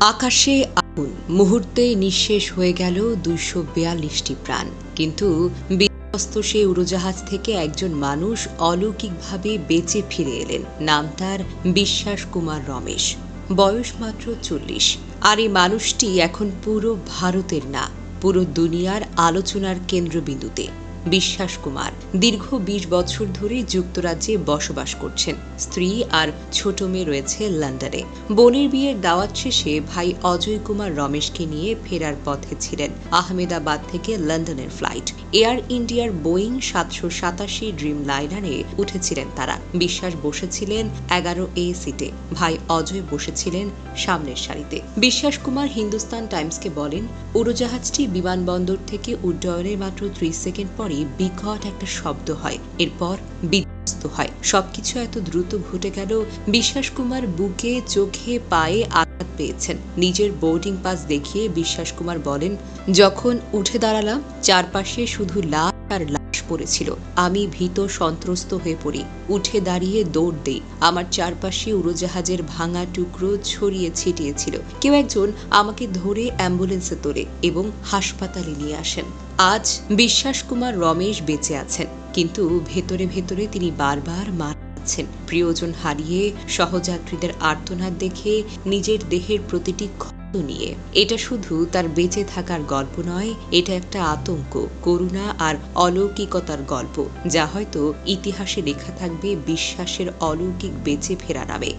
আকাশে আগুন, মুহূর্তে নিঃশেষ হয়ে গেল দুইশো বিয়াল্লিশটি প্রাণ। কিন্তু বিধ্বস্ত সেই উড়োজাহাজ থেকে একজন মানুষ অলৌকিকভাবে বেঁচে ফিরে এলেন, নাম তার বিশ্বাস কুমার রমেশ। বয়স মাত্র চল্লিশ। আর এই মানুষটি এখন পুরো ভারতের না, পুরো দুনিয়ার আলোচনার কেন্দ্রবিন্দুতে। বিশ্বাস কুমার। দীর্ঘ বিশ বছর ধরে যুক্তরাজ্যে বসবাস করছেন। স্ত্রী আর ছোট মেয়ে রয়েছে লন্ডনে। বোনের বিয়ের দাওয়াত শেষে ভাই অজয় কুমার রমেশকে নিয়ে ফেরার পথে ছিলেন আহমেদাবাদ থেকে লন্ডনের ফ্লাইট। এয়ার ইন্ডিয়ার বোয়িং সাতশো সাতাশি ড্রিম লাইনারে উঠেছিলেন তারা। বিশ্বাস বসেছিলেন এগারো এ সিটে। ভাই অজয় বসেছিলেন সামনের সারিতে। বিশ্বাস কুমার হিন্দুস্তান টাইমসকে বলেন, উড়োজাহাজটি বিমানবন্দর থেকে উড্ডয়নের মাত্র ত্রিশ সেকেন্ড পরে বিকট একটা শব্দ হয়। এরপর বিধ্বস্ত হয়। সবকিছু এত দ্রুত ঘটে গেল, বিশ্বাস কুমার বুকে, চোখে, পায়ে আঘাত পেয়েছেন। নিজের বোর্ডিং পাস দেখিয়ে বিশ্বাস কুমার বলেন, যখন উঠে দাঁড়ালাম, চারপাশে শুধু লাশ আর লাশ পড়েছিল। আমি ভীত, সন্ত্রস্ত হয়ে পড়ি। উঠে দাঁড়িয়ে দৌড় দেই। আমার চারপাশে উড়োজাহাজের ভাঙা টুকরো ছড়িয়ে ছিটিয়ে ছিল কেউ একজন আমাকে ধরে অ্যাম্বুলেন্সে তোলে এবং হাসপাতালে নিয়ে আসেন। আজ বিশ্বাস কুমার রমেশ বেঁচে আছেন। কিন্তু ভেতরে ভেতরে তিনি বারবার মারা যাচ্ছেন। প্রিয়জন হারিয়ে সহযাত্রীদের আর্তনাদ দেখে নিজের দেহের প্রতিটি নিয়ে। এটা শুধু তার বেঁচে থাকার গল্প নয়, এটা একটা আতঙ্ক, করুণা আর অলৌকিকতার গল্প, যা হয়তো ইতিহাসে লেখা থাকবে বিশ্বাসের অলৌকিক বেঁচে ফেরা নামে।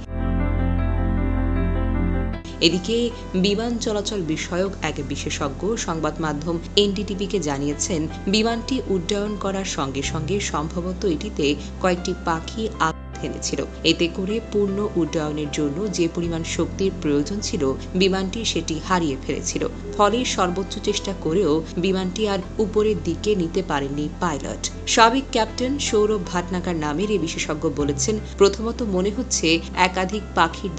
এদিকে বিমান চলাচল বিষয়ক এক বিশেষজ্ঞ সংবাদ মাধ্যম এনডিটিভিকে জানিয়েছেন, বিমানটি উড্ডয়ন করার সঙ্গে সঙ্গে সম্ভবত এটিতে কয়েকটি পাখি এনেছিল। এতে করে পূর্ণ উড্ডয়নের জন্য যে পরিমাণ শক্তির প্রয়োজন ছিল, বিমানটি সেটি হারিয়ে ফেলেছিল। ফলে সর্বোচ্চ চেষ্টা করেও বিমানটি আর উপরের দিকে নিতে পারেননি পাইলট। সাবেক ক্যাপ্টেন সৌরভ ভাটনাকার নামের এই বিশেষজ্ঞ বলেছেন, প্রথমত মনে হচ্ছে একাধিক পাখির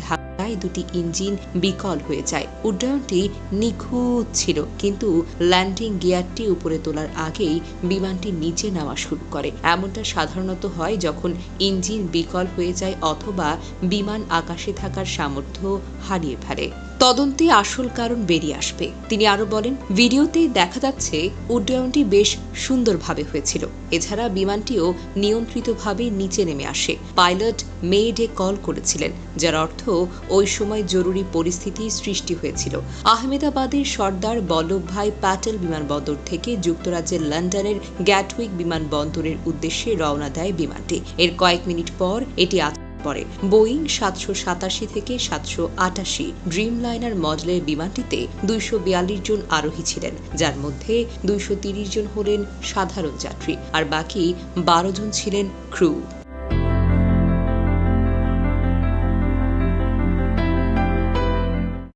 ধাক্কায় দুটি ইঞ্জিন বিকল হয়ে যায়। উড্ডয়নটি নিখুঁত ছিল, কিন্তু ল্যান্ডিং গিয়ারটি উপরে তোলার আগেই বিমানটি নিচে নেওয়া শুরু করে। এমনটা সাধারণত হয় যখন ইঞ্জিন বিকল হয়ে যায় অথবা বিমান আকাশে থাকার সামর্থ্য হারিয়ে ফেলে। তদন্তে আসল কারণ বেরিয়ে আসবে। তিনি আরও বলেন, ভিডিওতে দেখা যাচ্ছে উড্ডয়নটি বেশ সুন্দরভাবে হয়েছিল। এছাড়া বিমানটিও নিয়ন্ত্রিতভাবে নিচে নেমে আসে। পাইলট মেডে কল করেছিলেন, যার অর্থ ওই সময় জরুরি পরিস্থিতি সৃষ্টি হয়েছিল। আহমেদাবাদের সর্দার বল্লভভাই প্যাটেল বিমানবন্দর থেকে যুক্তরাজ্যের লন্ডনের গ্যাটউইক বিমানবন্দরের উদ্দেশ্যে রওনা দেয় বিমানটি। এর কয়েক মিনিট পর এটি পড়ে। বোয়িং সাতশো সাতাশি থেকে সাতশো আটাশি ড্রিম লাইনার মডেলের বিমানটিতে দুইশো বিয়াল্লিশ জন আরোহী ছিলেন, যার মধ্যে দুইশো তিরিশ জন হলেন সাধারণ যাত্রী, আর বাকি বারো জন ছিলেন ক্রু